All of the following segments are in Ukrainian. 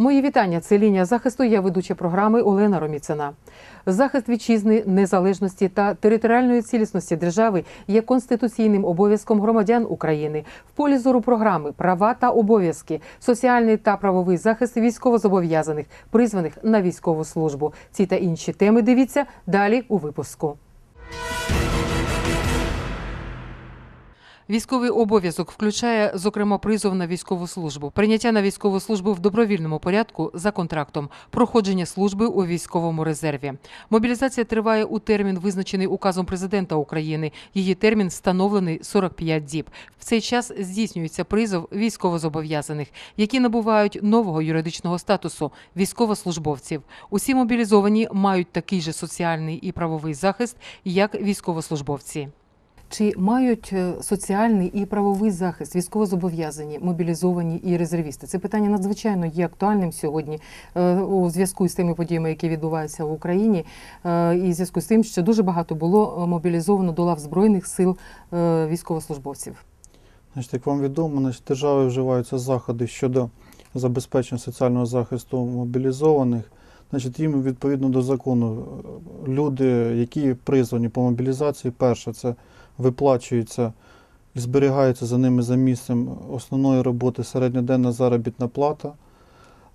Мої вітання. Це лінія захисту. Я ведуча програми Олена Роміцина. Захист вітчизни, незалежності та територіальної цілісності держави є конституційним обов'язком громадян України. В полі зору програми права та обов'язки, соціальний та правовий захист військовозобов'язаних, призваних на військову службу. Ці та інші теми дивіться далі у випуску. Військовий обов'язок включає, зокрема, призов на військову службу, прийняття на військову службу в добровільному порядку за контрактом, проходження служби у військовому резерві. Мобілізація триває у термін, визначений указом президента України. Її термін встановлений 45 діб. В цей час здійснюється призов військовозобов'язаних, які набувають нового юридичного статусу військовослужбовців. Усі мобілізовані мають такий же соціальний і правовий захист, як військовослужбовці. Чи мають е, соціальний і правовий захист військовозобов'язані, мобілізовані і резервісти? Це питання надзвичайно є актуальним сьогодні е, у зв'язку з тими подіями, які відбуваються в Україні, е, і в зв'язку з тим, що дуже багато було мобілізовано до лав збройних сил військовослужбовців. Значить, як вам відомо, значить, державою вживаються заходи щодо забезпечення соціального захисту мобілізованих. Значить, їм відповідно до закону люди, які призвані по мобілізації, перше, це виплачується і зберігається за ними за місцем основної роботи середньоденна заробітна плата.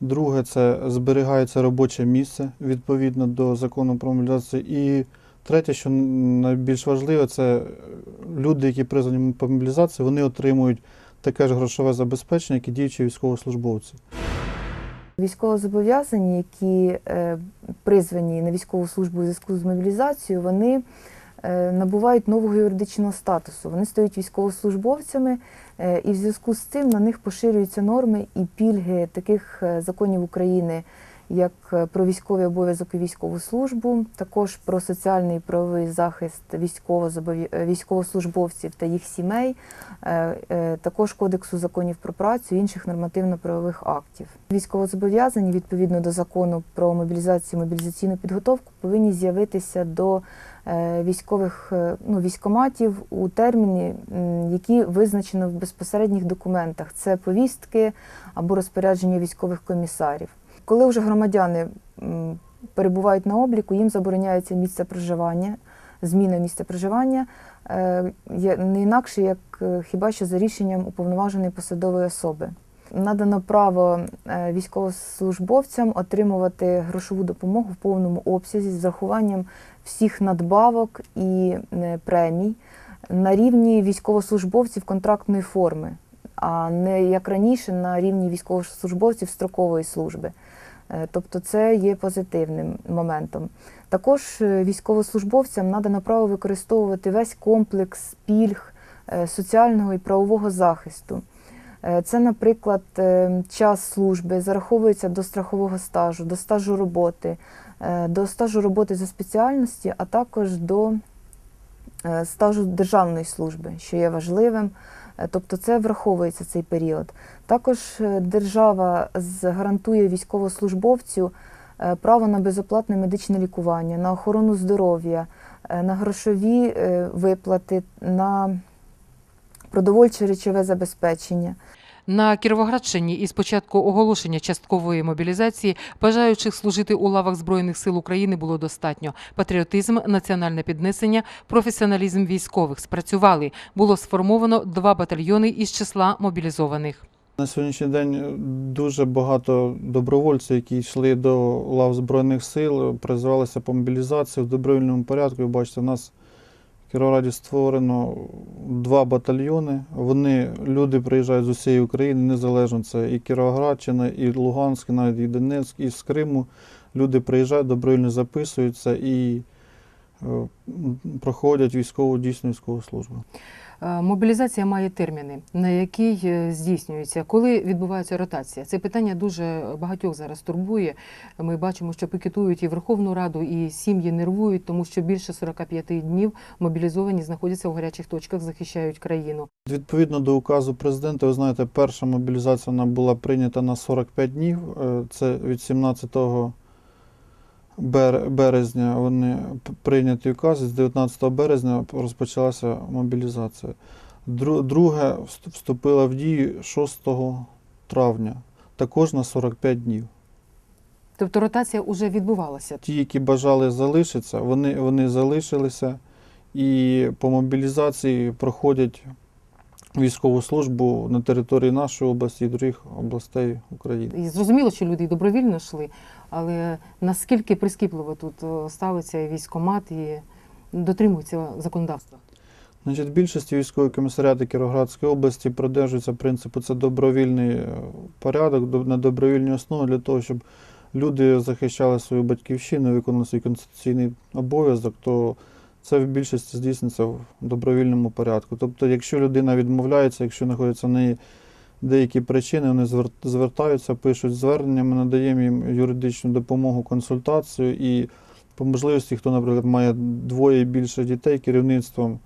Друге, це зберігається робоче місце відповідно до закону про мобілізацію. І третє, що найбільш важливе, це люди, які призвані по мобілізації, вони отримують таке ж грошове забезпечення, як і діючі військовослужбовці. Військовозобов'язані, які е, призвані на військову службу у зв'язку з мобілізацією, вони набувають нового юридичного статусу. Вони стають військовослужбовцями, е, і в зв'язку з цим на них поширюються норми і пільги таких е, законів України, як е, про військовий обов'язок і військову службу, також про соціальний і правовий захист е, військовослужбовців та їх сімей, е, е, також Кодексу законів про працю і інших нормативно-правових актів. Військовозобов'язані відповідно до закону про мобілізацію і мобілізаційну підготовку повинні з'явитися до е, військових е, ну, військоматів у терміни, які визначено в безпосередніх документах. Це повістки або розпорядження військових комісарів. Коли вже громадяни перебувають на обліку, їм забороняється місце проживання, зміна місця проживання е, не інакше, як е, хіба що за рішенням уповноваженої посадової особи. Надано право е, військовослужбовцям отримувати грошову допомогу в повному обсязі з врахуванням всіх надбавок і е, премій на рівні військовослужбовців контрактної форми, а не як раніше на рівні військовослужбовців строкової служби. Е, Тобто це є позитивним моментом. Також військовослужбовцям надано право використовувати весь комплекс пільг соціального і правового захисту. Е, Це, наприклад, е, час служби зараховується до страхового стажу, до стажу роботи, е, до стажу роботи за спеціальності, а також до стажу державної служби, що є важливим. Тобто це враховується цей період. Також держава гарантує військовослужбовцю право на безоплатне медичне лікування, на охорону здоров'я, на грошові виплати, на продовольче речове забезпечення. На Кіровоградщині із початку оголошення часткової мобілізації бажаючих служити у лавах збройних сил України було достатньо. Патріотизм, національне піднесення, професіоналізм військових спрацювали. Було сформовано два батальйони із числа мобілізованих. На сьогоднішній день дуже багато добровольців, які йшли до лав Збройних сил, призивалися по мобілізації в добровільному порядку. Ви бачите, у нас в Кіровограді створено два батальйони. Вони, люди приїжджають з усієї України, незалежно це і Кіровоградщина, і Луганськ, навіть і Донецьк, і з Криму. Люди приїжджають, добровільно записуються і е, проходять військову дійсну військову службу. Е, Мобілізація має терміни, на який е, здійснюється, коли відбувається ротація. Це питання дуже багатьох зараз турбує. Ми бачимо, що пікетують і Верховну Раду, і сім'ї нервують, тому що більше 45 днів мобілізовані знаходяться у гарячих точках, захищають країну. Відповідно до указу президента, ви знаєте, перша мобілізація вона була прийнята на 45 днів. Е, Це від 17 бер- березня вони прийняті указ, і з 19 березня розпочалася мобілізація. Друге вст- вступила в дію 6 травня. також на 45 днів. Тобто ротація вже відбувалася. Ті, які бажали залишитися, вони, вони залишилися і по мобілізації проходять військову службу на території нашої області і других областей України. І зрозуміло, що люди і добровільно йшли, але наскільки прискіпливо тут е, ставиться військомат і дотримується законодавства? Значить, в більшості військових комісаріатів Кіровоградської області продержується принципу це добровільний е, порядок на добровільній основі для того, щоб люди захищали свою батьківщину, виконали свій конституційний обов'язок, то це в більшості здійсниться в добровільному порядку. Тобто, якщо людина відмовляється, якщо знаходяться в неї деякі причини, вони звертаються, пишуть звернення, ми надаємо їм юридичну допомогу, консультацію і по можливості, хто, наприклад, має двоє і більше дітей керівництвом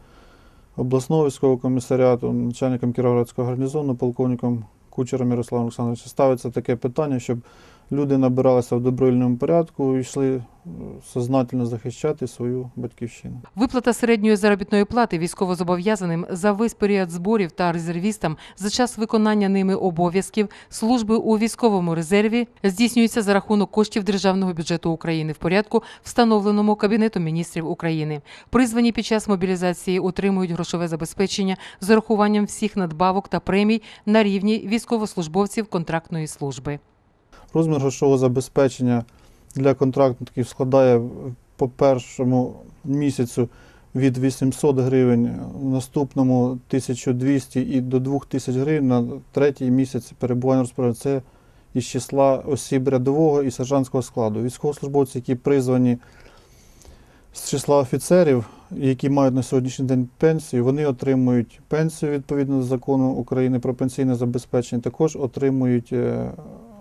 обласного військового комісаріату, начальником Кіровоградського гарнізону, полковником Кучером Ярославом Олександровичем ставиться таке питання, щоб люди набиралися в добровільному порядку і йшли е, сознательно захищати свою батьківщину. Виплата середньої заробітної плати військовозобов'язаним за весь період зборів та резервістам за час виконання ними обов'язків служби у військовому резерві здійснюється за рахунок коштів державного бюджету України в порядку, встановленому Кабінетом міністрів України. Призвані під час мобілізації отримують грошове забезпечення з урахуванням всіх надбавок та премій на рівні військовослужбовців контрактної служби. Розмір грошового забезпечення для контрактників складає по першому місяцю від 800 гривень, в наступному 1200 і до 2000 гривень на третій місяць перебування розпорядження. Це із числа осіб рядового і сержантського складу. Військовослужбовці, які призвані з числа офіцерів, які мають на сьогоднішній день пенсію, вони отримують пенсію відповідно до закону України про пенсійне забезпечення, також отримують е,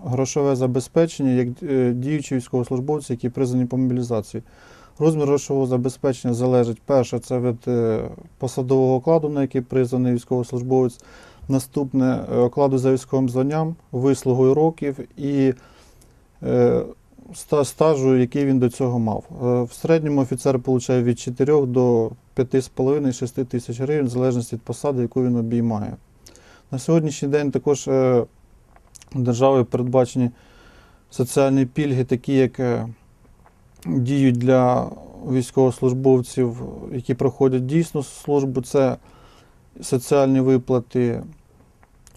грошове забезпечення як е, діючі військовослужбовці, які призвані по мобілізації. Розмір грошового забезпечення залежить перше, це від е, посадового окладу, на який призваний військовослужбовець. Наступне е, окладу за військовим званням, вислугою років і стажу, який він до цього мав. В середньому офіцер отримує від 4 до 5,5-6 тисяч гривень, в залежності від посади, яку він обіймає. На сьогоднішній день також державою передбачені соціальні пільги, такі як е, діють для військовослужбовців, які проходять дійсну службу. Це соціальні виплати,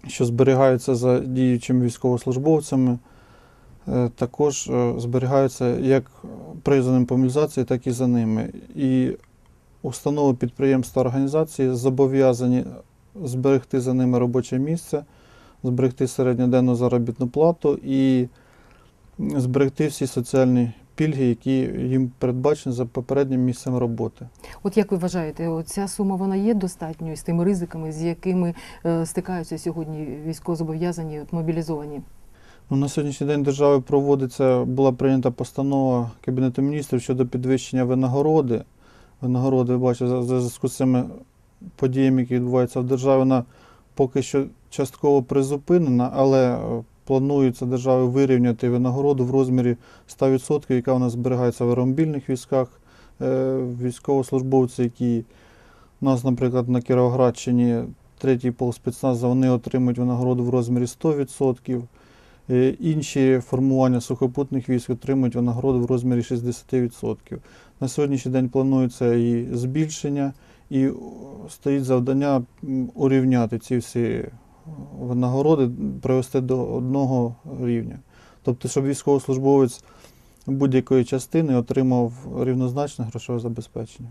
що зберігаються за діючими військовослужбовцями. Е, Також е, зберігаються як призваним по мобілізації, так і за ними. І установи підприємств та організації зобов'язані зберегти за ними робоче місце, зберегти середньоденну заробітну плату і зберегти всі соціальні пільги, які їм передбачені за попереднім місцем роботи. От як ви вважаєте, ця сума вона є достатньою з тими ризиками, з якими е, стикаються сьогодні військовозобов'язані мобілізовані? Ну, на сьогоднішній день державою проводиться, була прийнята постанова Кабінету міністрів щодо підвищення винагороди. Винагороди, ви бачите, за зв'язку з цими подіями, які відбуваються в державі, вона поки що частково призупинена, але е, планується державою вирівняти винагороду в розмірі 100%, яка у нас зберігається в аеромобільних військах. Е, Військовослужбовці, які у нас, наприклад, на Кіровоградщині, третій пол спецназу, вони отримують винагороду в розмірі 100%. Е, Інші формування сухопутних військ отримують винагороду в розмірі 60%. На сьогоднішній день планується і збільшення, і стоїть завдання урівняти ці всі е, нагороди привести до одного рівня. Тобто, щоб військовослужбовець будь-якої частини отримав рівнозначне грошове забезпечення.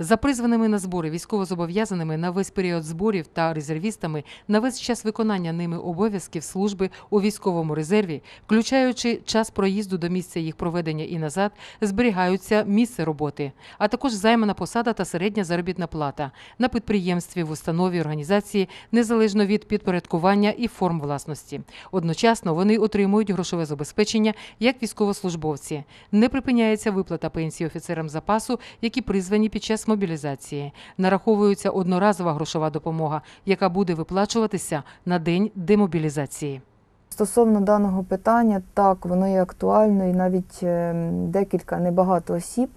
За призваними на збори військовозобов'язаними на весь період зборів та резервістами на весь час виконання ними обов'язків служби у військовому резерві, включаючи час проїзду до місця їх проведення і назад, зберігаються місце роботи, а також займана посада та середня заробітна плата на підприємстві, в установі організації незалежно від підпорядкування і форм власності. Одночасно вони отримують грошове забезпечення як військовослужбовці. Не припиняється виплата пенсії офіцерам запасу, які призвані під час мобілізації. Нараховується одноразова грошова допомога, яка буде виплачуватися на день демобілізації. Стосовно даного питання, так, воно є актуально, і навіть е, декілька небагато осіб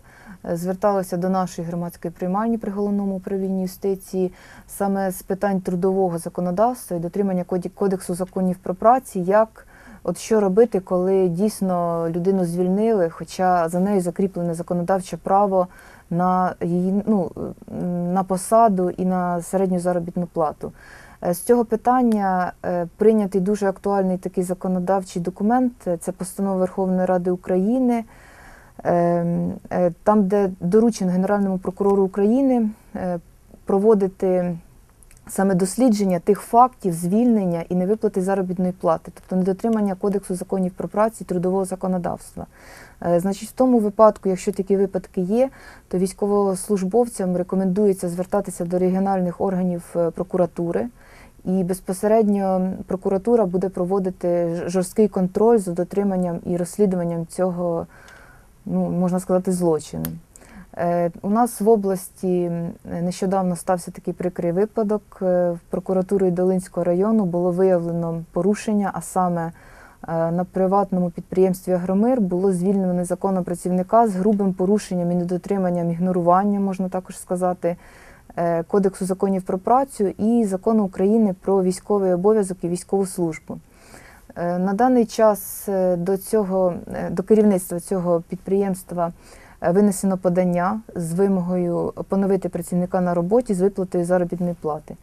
е, зверталося до нашої громадської приймальні при головному управлінні юстиції саме з питань трудового законодавства і дотримання кодексу законів про праці, як От що робити, коли дійсно людину звільнили, хоча за нею закріплене законодавче право на її ну, на посаду і на середню заробітну плату. Е, З цього питання е, прийнятий дуже актуальний такий законодавчий документ. е, Це постанова Верховної Ради України, Ем, там, де доручено Генеральному прокурору України проводити саме дослідження тих фактів звільнення і невиплати заробітної плати, тобто недотримання Кодексу законів про працю і трудового законодавства. Е, Значить, в тому випадку, якщо такі випадки є, то військовослужбовцям рекомендується звертатися до регіональних органів е, прокуратури. І безпосередньо прокуратура буде проводити жорсткий контроль за дотриманням і розслідуванням цього, ну можна сказати, злочину. Е, У нас в області нещодавно стався такий прикрий випадок. Е, В прокуратурі Долинського району було виявлено порушення, а саме е, на приватному підприємстві Агромир було звільнено незаконного працівника з грубим порушенням і недотриманням ігноруванням, можна також сказати, Кодексу законів про працю і закону України про військовий обов'язок і військову службу. На даний час до цього до керівництва цього підприємства винесено подання з вимогою поновити працівника на роботі з виплатою заробітної плати.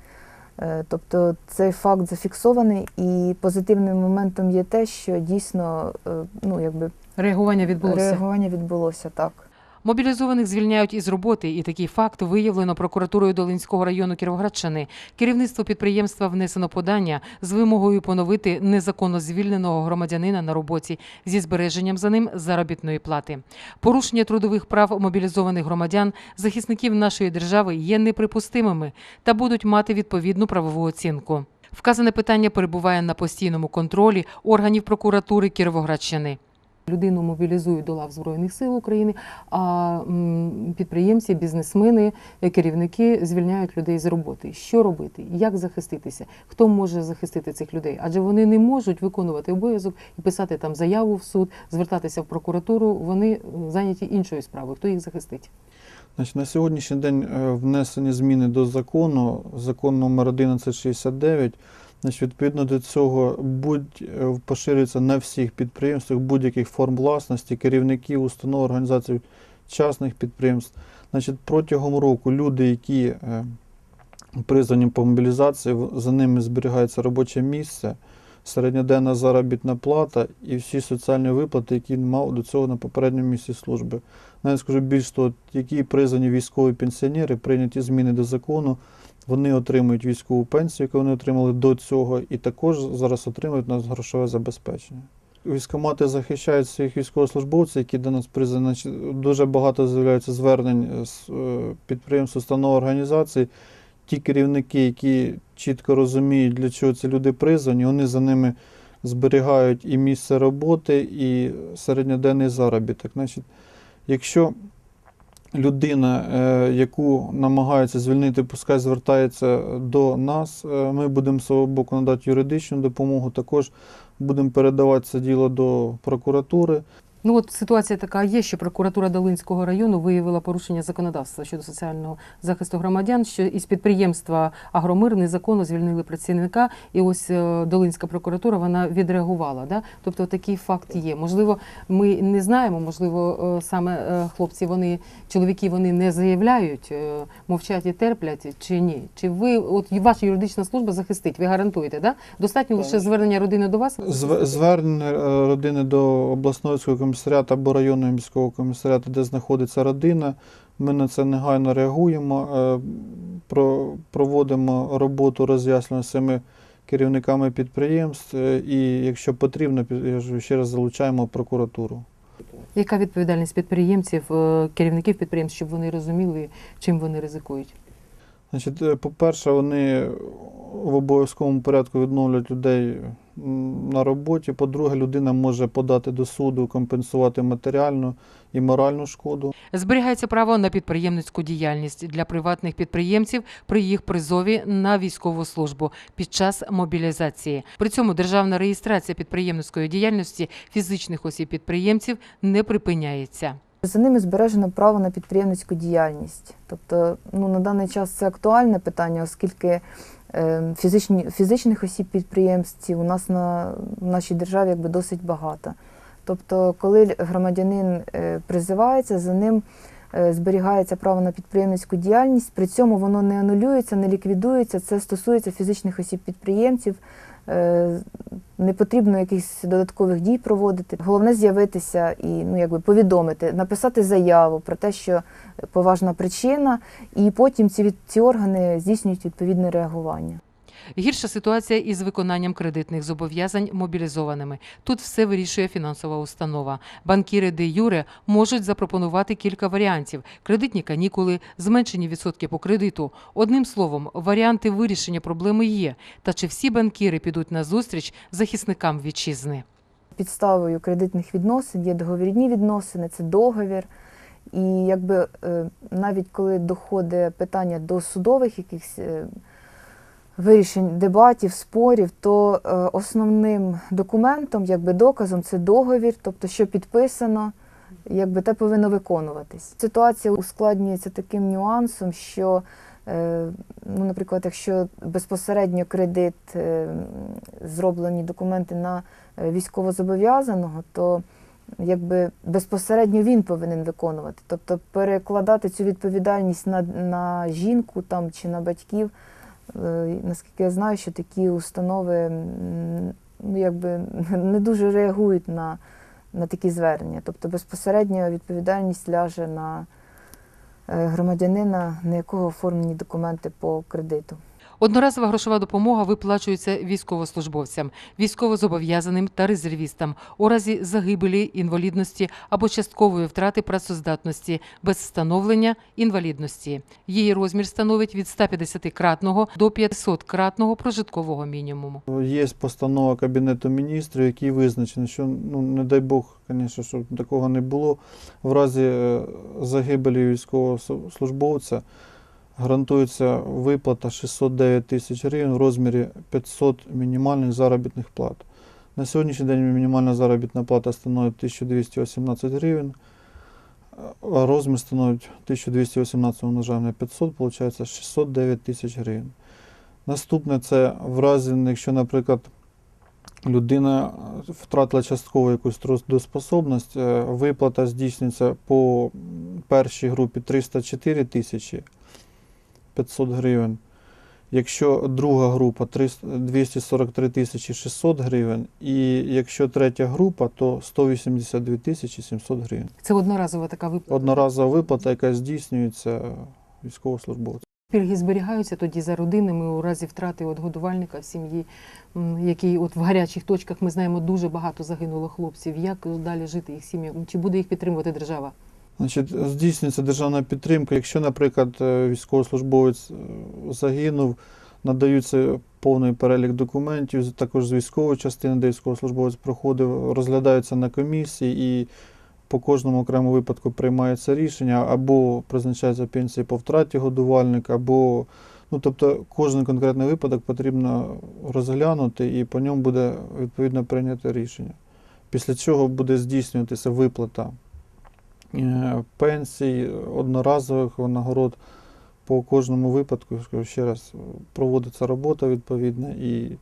Е, Тобто цей факт зафіксований, і позитивним моментом є те, що дійсно е, ну, якби, Реагування відбулося. реагування відбулося так. Мобілізованих звільняють із роботи, і такий факт виявлено прокуратурою Долинського району Кіровоградщини. Керівництво підприємства внесено подання з вимогою поновити незаконно звільненого громадянина на роботі зі збереженням за ним заробітної плати. Порушення трудових прав мобілізованих громадян, захисників нашої держави є неприпустимими та будуть мати відповідну правову оцінку. Вказане питання перебуває на постійному контролі органів прокуратури Кіровоградщини. Людину мобілізують до лав Збройних сил України, а підприємці, бізнесмени, е, керівники звільняють людей з роботи. Що робити? Як захиститися? Хто може захистити цих людей? Адже вони не можуть виконувати обов'язок і писати там заяву в суд, звертатися в прокуратуру. Вони е, зайняті іншою справою. Хто їх захистить? Значить, на сьогоднішній день е, внесені зміни до закону, закон номер 1169. Значить, відповідно до цього будь е, поширюється на всіх підприємствах будь-яких форм власності, керівників, установ, організацій частних підприємств. Значить, протягом року люди, які е, призвані по мобілізації, за ними зберігається робоче місце, середньоденна заробітна плата і всі соціальні виплати, які він мав до цього на попередньому місці служби. Навіть скажу більш того, які призвані військові пенсіонери, прийняті зміни до закону, вони отримують військову пенсію, яку вони отримали до цього, і також зараз отримують нас грошове забезпечення. Військомати захищають своїх військовослужбовців, які до нас. Значить, Дуже багато з'являється звернень з е, підприємств, установ організацій. Ті керівники, які чітко розуміють, для чого ці люди призвані, вони за ними зберігають і місце роботи, і середньоденний заробіток. Значить, якщо людина, е, яку намагаються звільнити, пускай звертається до нас, е, ми будемо з свого боку надати юридичну допомогу, також будемо передавати це діло до прокуратури. Ну от ситуація така є, що прокуратура Долинського району виявила порушення законодавства щодо соціального захисту громадян, що із підприємства Агромир незаконно звільнили працівника, і ось е, Долинська прокуратура вона відреагувала. Да? Тобто такий факт є. Можливо, ми не знаємо, можливо, е, саме е, хлопці, вони чоловіки вони не заявляють, мовчать і терплять, чи ні? Чи ви, от ваша юридична служба захистить? Ви гарантуєте, да? Достатньо лише звернення родини до вас? Звернення родини до обласного військового комісаріату або районного міського комісаріату, де знаходиться родина. Ми на це негайно реагуємо, е, проводимо роботу роз'яснення з цими керівниками підприємств, е, і якщо потрібно, ж ще раз залучаємо прокуратуру. Яка відповідальність підприємців, е, керівників підприємств, щоб вони розуміли, чим вони ризикують? Значить, по-перше, вони в обов'язковому порядку відновлюють людей на роботі. По-друге, людина може подати до суду, компенсувати матеріальну і моральну шкоду. Зберігається право на підприємницьку діяльність для приватних підприємців при їх призові на військову службу під час мобілізації. При цьому державна реєстрація підприємницької діяльності фізичних осіб підприємців не припиняється. За ними збережено право на підприємницьку діяльність. Тобто, ну на даний час це актуальне питання, оскільки фізичні, фізичних осіб підприємців у нас на в нашій державі якби досить багато. Тобто, коли громадянин е, призивається, за ним е, зберігається право на підприємницьку діяльність, при цьому воно не анулюється, не ліквідується. Це стосується фізичних осіб підприємців. Е, Не потрібно якихось додаткових дій проводити. Головне з'явитися і ну якби повідомити, написати заяву про те, що поважна причина, і потім ці ці органи здійснюють відповідне реагування. Гірша ситуація із виконанням кредитних зобов'язань мобілізованими. Тут все вирішує фінансова установа. Банкіри де юре можуть запропонувати кілька варіантів: кредитні канікули, зменшені відсотки по кредиту. Одним словом, варіанти вирішення проблеми є. Та чи всі банкіри підуть на зустріч захисникам вітчизни? Підставою кредитних відносин є договірні відносини, це договір. І якби е, навіть коли доходить питання до судових якихось е, вирішень дебатів, спорів, то е, основним документом, якби доказом, це договір, тобто що підписано, якби те повинно виконуватись. Ситуація ускладнюється таким нюансом, що, е, ну, наприклад, якщо безпосередньо кредит, е, зроблені документи на військовозобов'язаного, то якби безпосередньо він повинен виконувати. Тобто перекладати цю відповідальність на, на жінку там, чи на батьків. Е, Наскільки я знаю, що такі установи ну, якби, не дуже реагують на, на такі звернення. Тобто безпосередньо відповідальність ляже на е, громадянина, на якого оформлені документи по кредиту. Одноразова грошова допомога виплачується військовослужбовцям, військовозобов'язаним та резервістам у разі загибелі, інвалідності або часткової втрати працездатності без встановлення інвалідності. Її розмір становить від 150-кратного до 500-кратного прожиткового мінімуму. Є постанова Кабінету міністрів, який визначений, що ну не дай Бог, звісно, щоб такого не було. В разі е, загибелі військовослужбовця гарантується виплата 609 тисяч гривень в розмірі 500 мінімальних заробітних плат. На сьогоднішній день мінімальна заробітна плата становить 1218 гривень, а розмір становить 1218 умножаємо на 500, виходить 609 тисяч гривень. Наступне це в разі, якщо, наприклад, людина втратила частково якусь трудоспособність, е, виплата здійснюється по першій групі 304 тисячі 500 гривень. Якщо друга група 300 243 тисячі 600 гривень, і якщо третя група, то 182 тисячі 700 гривень. Це одноразова така виплата. Одноразова виплата, яка здійснюється військовослужбовцям. Пільги зберігаються тоді за родинами у разі втрати от годувальника в сім'ї, який от в гарячих точках ми знаємо дуже багато загинуло хлопців. Як далі жити їх сім'ям? Чи буде їх підтримувати держава? Значить, здійснюється державна підтримка. Якщо, наприклад, е, військовослужбовець е, загинув, надаються повний перелік документів, також з військової частини, де військовослужбовець проходив, розглядаються на комісії і по кожному окремому випадку приймається рішення або призначається пенсія по втраті годувальника, або ну тобто кожен конкретний випадок потрібно розглянути і по ньому буде відповідно прийнято рішення. Після чого буде здійснюватися виплата пенсій, одноразових нагород по кожному випадку. Ще раз, проводиться робота відповідна і е,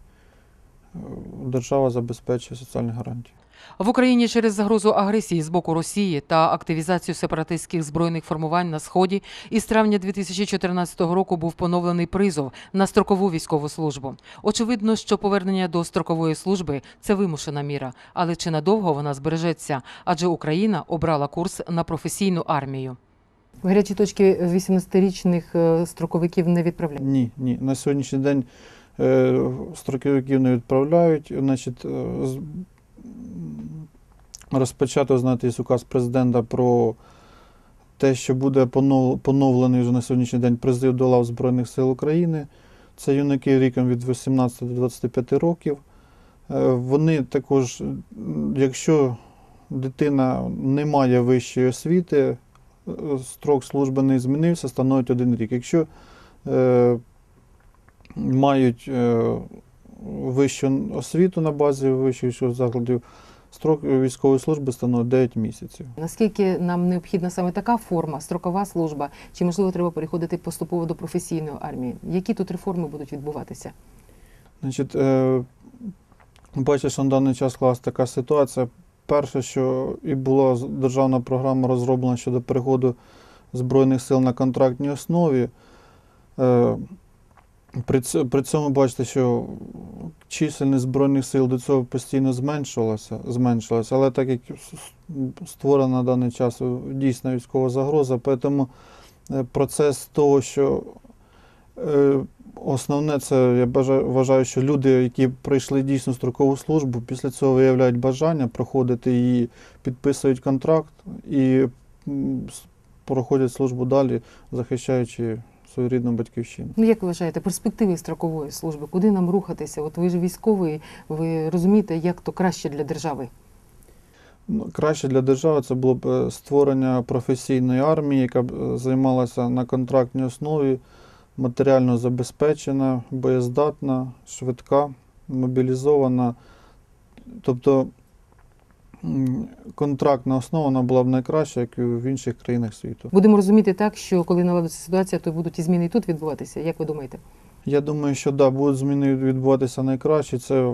держава забезпечує соціальні гарантії. В Україні через загрозу агресії з боку Росії та активізацію сепаратистських збройних формувань на сході із травня 2014 року був поновлений призов на строкову військову службу. Очевидно, що повернення до строкової служби це вимушена міра, але чи надовго вона збережеться? Адже Україна обрала курс на професійну армію. В гарячі точки 18-річних е, строковиків не відправляють. Ні, ні. На сьогоднішній день е, строковиків не відправляють. Значить, е, розпочато, знаєте, указ президента про те, що буде поновлений вже на сьогоднішній день призив до лав Збройних сил України. Це юнаки віком від 18 до 25 років. Е, Вони також, якщо дитина не має вищої освіти, е, строк служби не змінився, становить один рік. Якщо е, мають е, вищу освіту на базі вищих закладів, Строк військової служби становить 9 місяців. Наскільки нам необхідна саме така форма, строкова служба, чи можливо треба переходити поступово до професійної армії? Які тут реформи будуть відбуватися? Значить, е, бачиш, що на даний час склалася така ситуація. Перше, що і була державна програма розроблена щодо переходу Збройних сил на контрактній основі. Е, при, цьому бачите, що чисельність Збройних сил до цього постійно зменшувалася, зменшилася, але так як створена на даний час дійсна військова загроза, тому е, процес того, що е, Основне це я бажаю, вважаю, що люди, які пройшли дійсно строкову службу, після цього виявляють бажання проходити її, підписують контракт і проходять службу далі, захищаючи свою рідну батьківщину. Ну як ви вважаєте, перспективи строкової служби? Куди нам рухатися? От ви ж військовий, ви розумієте, як то краще для держави? Ну, краще для держави це було б е, створення професійної армії, яка б е, займалася на контрактній основі, матеріально забезпечена, боєздатна, швидка, мобілізована. Тобто контрактна основа вона була б найкраща, як і в інших країнах світу. Будемо розуміти так, що коли наладиться ситуація, то будуть і зміни і тут відбуватися. Як ви думаєте? Я думаю, що да, будуть зміни відбуватися найкраще. Це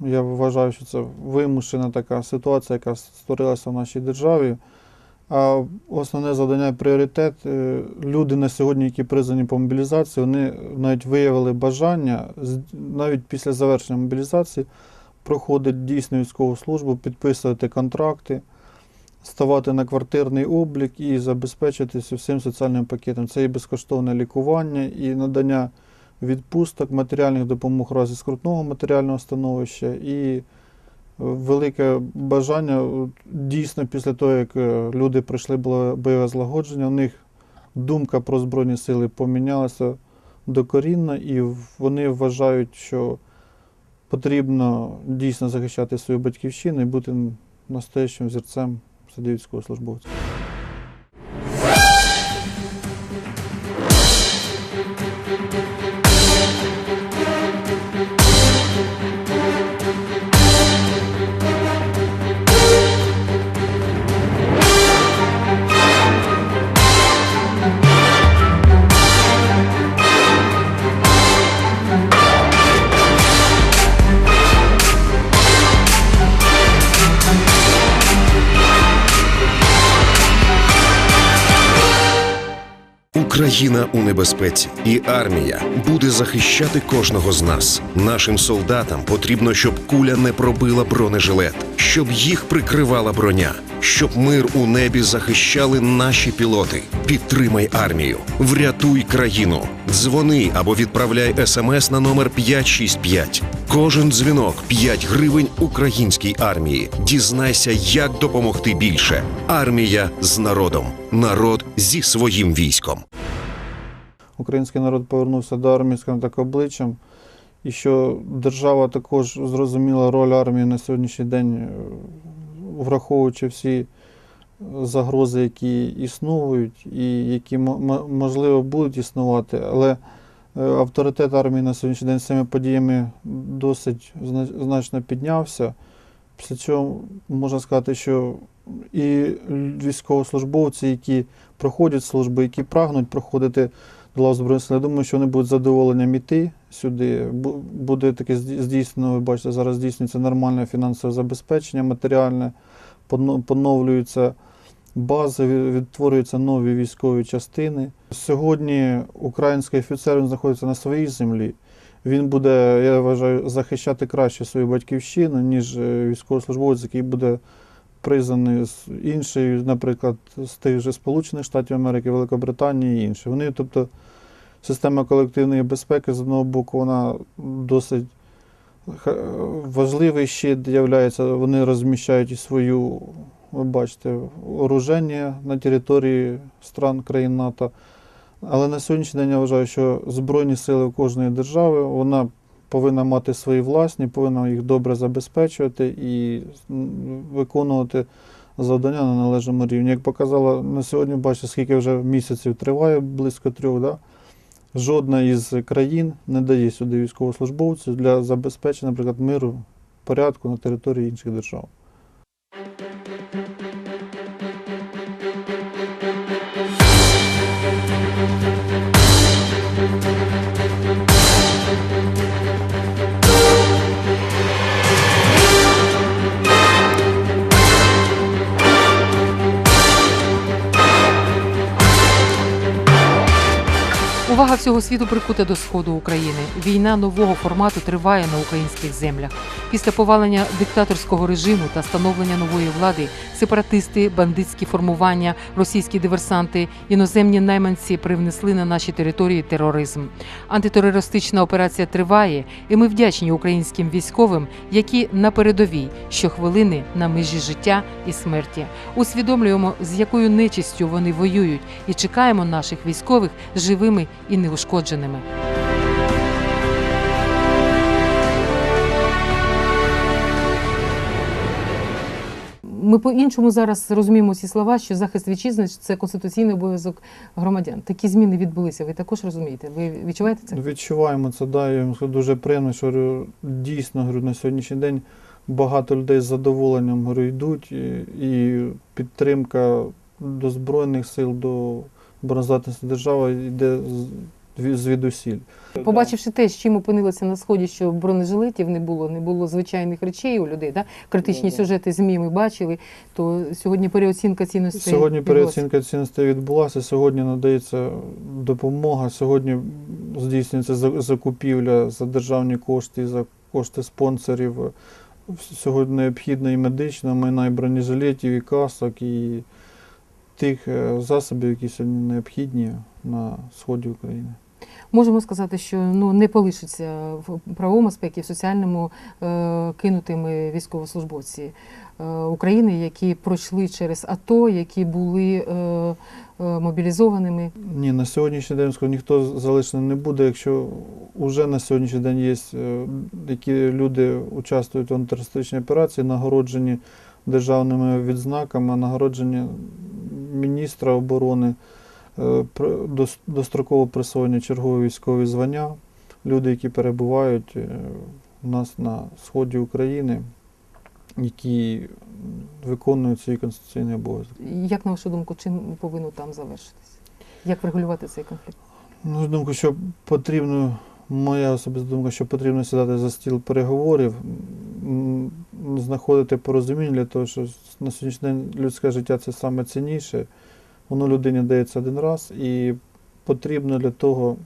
я вважаю, що це вимушена така ситуація, яка створилася в нашій державі. А основне завдання пріоритет е, люди на сьогодні, які призвані по мобілізації, вони навіть виявили бажання навіть після завершення мобілізації проходити дійсну військову службу, підписувати контракти, ставати на квартирний облік і забезпечитися всім соціальним пакетом. Це і безкоштовне лікування, і надання відпусток, матеріальних допомог в разі скрутного матеріального становища і велике бажання дійсно після того, як е, люди пройшли бойове злагодження, у них думка про Збройні сили помінялася докорінно, і вони вважають, що потрібно дійсно захищати свою батьківщину і бути настоящим взірцем садівського військовослужбовців. Україна у небезпеці, і армія буде захищати кожного з нас. Нашим солдатам потрібно, щоб куля не пробила бронежилет, щоб їх прикривала броня, щоб мир у небі захищали наші пілоти. Підтримай армію, врятуй країну. Дзвони або відправляй смс на номер 565. Кожен дзвінок 5 гривень українській армії. Дізнайся, як допомогти більше. Армія з народом, народ зі своїм військом. Український народ повернувся до армії, скажімо так, обличчям, і що держава також зрозуміла роль армії на сьогоднішній день, е, враховуючи всі загрози, які існують і які можливо будуть існувати. Але е, авторитет армії на сьогоднішній день з цими подіями досить значно піднявся. Після чого можна сказати, що і військовослужбовці, які проходять службу, які прагнуть проходити лав Збройних я думаю, що вони будуть задоволенням іти сюди. Буде таке здійснено, ви бачите, зараз здійснюється нормальне фінансове забезпечення матеріальне, поновлюються бази, відтворюються нові військові частини. Сьогодні український офіцер він знаходиться на своїй землі. Він буде, я вважаю, захищати краще свою батьківщину, ніж е, військовослужбовець, який буде призваний з іншої, наприклад, з тих же Сполучених Штатів Америки, Великобританії і інші. Вони, тобто, система колективної безпеки, з одного боку, вона досить важливий щит являється. Вони розміщають і свою, ви бачите, оруження на території стран країн НАТО. Але на сьогоднішній день я вважаю, що Збройні сили кожної держави вона повинна мати свої власні, повинна їх добре забезпечувати і виконувати завдання на належному рівні. Як показала на сьогодні, бачите, скільки вже місяців триває, близько трьох. Да? жодна із країн не дає сюди військовослужбовців для забезпечення, наприклад, миру порядку на території інших держав. Всього світу прикута до сходу України. Війна нового формату триває на українських землях. Після повалення диктаторського режиму та становлення нової влади сепаратисти, бандитські формування, російські диверсанти, іноземні найманці привнесли на наші території тероризм. Антитерористична операція триває, і ми вдячні українським військовим, які на передовій щохвилини на межі життя і смерті. Усвідомлюємо, з якою нечистю вони воюють, і чекаємо наших військових живими і неушкодженими. Ми по-іншому зараз розуміємо ці слова, що захист вітчизни це конституційний обов'язок громадян. Такі зміни відбулися. Ви також розумієте? Ви відчуваєте це? Відчуваємо це, да, я дуже приємно, що дійсно говорю, на сьогоднішній день багато людей з задоволенням говорю, йдуть, і, підтримка до Збройних сил, до обороноздатності держави йде звідусіль. Побачивши те, з чим опинилися на сході, що бронежилетів не було, не було звичайних речей у людей, да? критичні Ну, сюжети ЗМІ ми бачили, то сьогодні переоцінка цінностей. Сьогодні відбулася. переоцінка цінностей відбулася, сьогодні надається допомога, сьогодні здійснюється за- закупівля за державні кошти, за кошти спонсорів. Сьогодні необхідна і медична майна, і бронежилетів, і касок, і тих е, засобів, які сьогодні необхідні на сході України. Можемо сказати, що ну не полишиться в правовому аспекті, в соціальному е, кинутими військовослужбовці е, України, які пройшли через АТО, які були е, е, мобілізованими. Ні, на сьогоднішній день ніхто залишений не буде, якщо вже на сьогоднішній день є, е, які люди участвують в антитерористичній операції, нагороджені державними відзнаками, нагороджені міністра оборони, достроково присвоєні чергові військові звання, люди, які перебувають е, у нас на сході України, які виконують свій конституційний обов'язок. Як на вашу думку, чим повинно там завершитися? Як врегулювати цей конфлікт? Ну, я думаю, що потрібно, моя особиста думка, що потрібно сідати за стіл переговорів, знаходити порозуміння для того, що на сьогоднішній день людське життя це саме цінніше. Воно людині дається один раз, і потрібно для того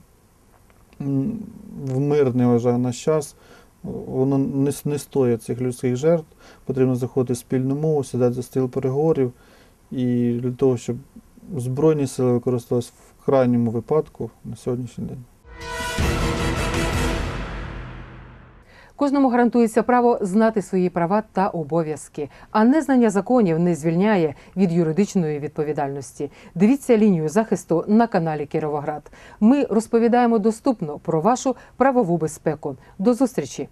в мирний вважаю наш час. Воно не, не стоїть цих людських жертв. Потрібно заходити в спільну мову, сідати за стіл переговорів і для того, щоб Збройні сили використовувалися в крайньому випадку на сьогоднішній день. Кожному гарантується право знати свої права та обов'язки, а незнання законів не звільняє від юридичної відповідальності. Дивіться лінію захисту на каналі Кіровоград. Ми розповідаємо доступно про вашу правову безпеку. До зустрічі!